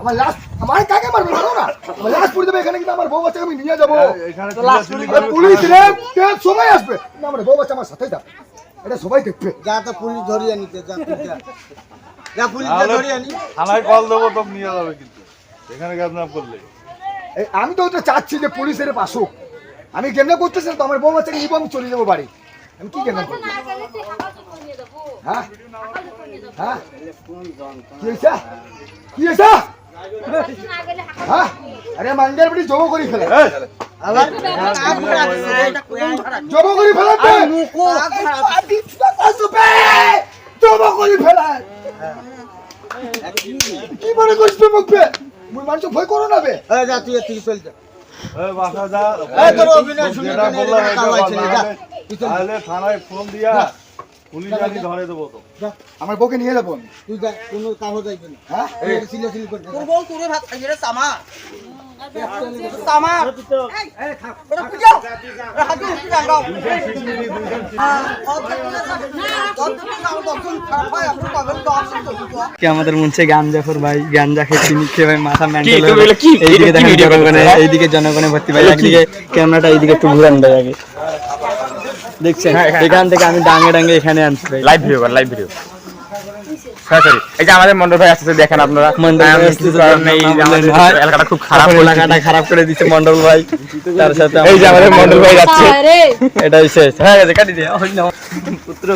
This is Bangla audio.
আমার লাশ আমার কাকে মারবে মারো না আমার লাশ পড়ে দেবে এখানে কিন্তু আমার বউ বাচ্চাকে আমি নিয়ে যাব পুলিশ কারা রে সবাই আসবে না আমার বউ বাচ্চা আমার সাথেই থাকবে এটা সবাই দেখবে যা তো পুলিশ ধরিয়ে নিতে যা যা। যা পুলিশ ধরিয়ে নি থানায় কল দেবো তো নিয়ে যাবে কিন্তু এখানে কিডন্যাপ করলে আমি তো ওটা চাচ্ছি যে পুলিশের পাশুক আমি কেমনে করতেছি তো আমার বউ বাচ্চাকে নিবো আমি চলে যাব বাড়ি আমি কি কেমন করব হ্যাঁ হ্যাঁ? কি হয়েছে? কি হ্যাঁ? আরে মাঙ্গের বাড়ি জমা করি ফেলে? জমা করি জমা করি ফেলা। কি মনে করছিস তুই মুখবে মুই মানুষ ভয় করো না বে। যা তুই তুই চল। যা থানায় ফোন দিয়া। পুলিশ আনি ধরে দেবো তো। আমার বউকে নিয়ে যাব তুই যা কোনো কাগজ যাইবে না। হ্যাঁ? সিলে সিলে করতে তোর বউ তোরে ভাত খাইয়ে রে সামা। সামা। এটা খুঁজাও হাতে উঠে যাও। কি আমাদের মনছে ভাই? গাঞ্জা খেয়ে চিনি খেয়ে ভাই মাথা এইদিকে দেখেন জনগণে এইদিকে জনগণে ভর্তি ভাই একদিকে ক্যামেরাটা এইদিকে একটু ঘুরান ভাই আগে। দেখছেন? হ্যাঁ, হ্যাঁ। এখান থেকে আমি ডাঙ্গে ডাঙ্গে এখানে আনছি। লাইভ ভিডিও কর লাইভ ভিডিও সরাসরি এই যে আমাদের মন্ডল ভাই আসতেছে দেখেন আপনারা। এলাকাটা খুব খারাপ এলাকাটা খারাপ করে দিচ্ছে মন্ডল ভাই। তার সাথে এই যে আমাদের মন্ডল ভাই যাচ্ছে। এটা শেষ। হয়ে গেছে কাটি দিয়ে পুত্র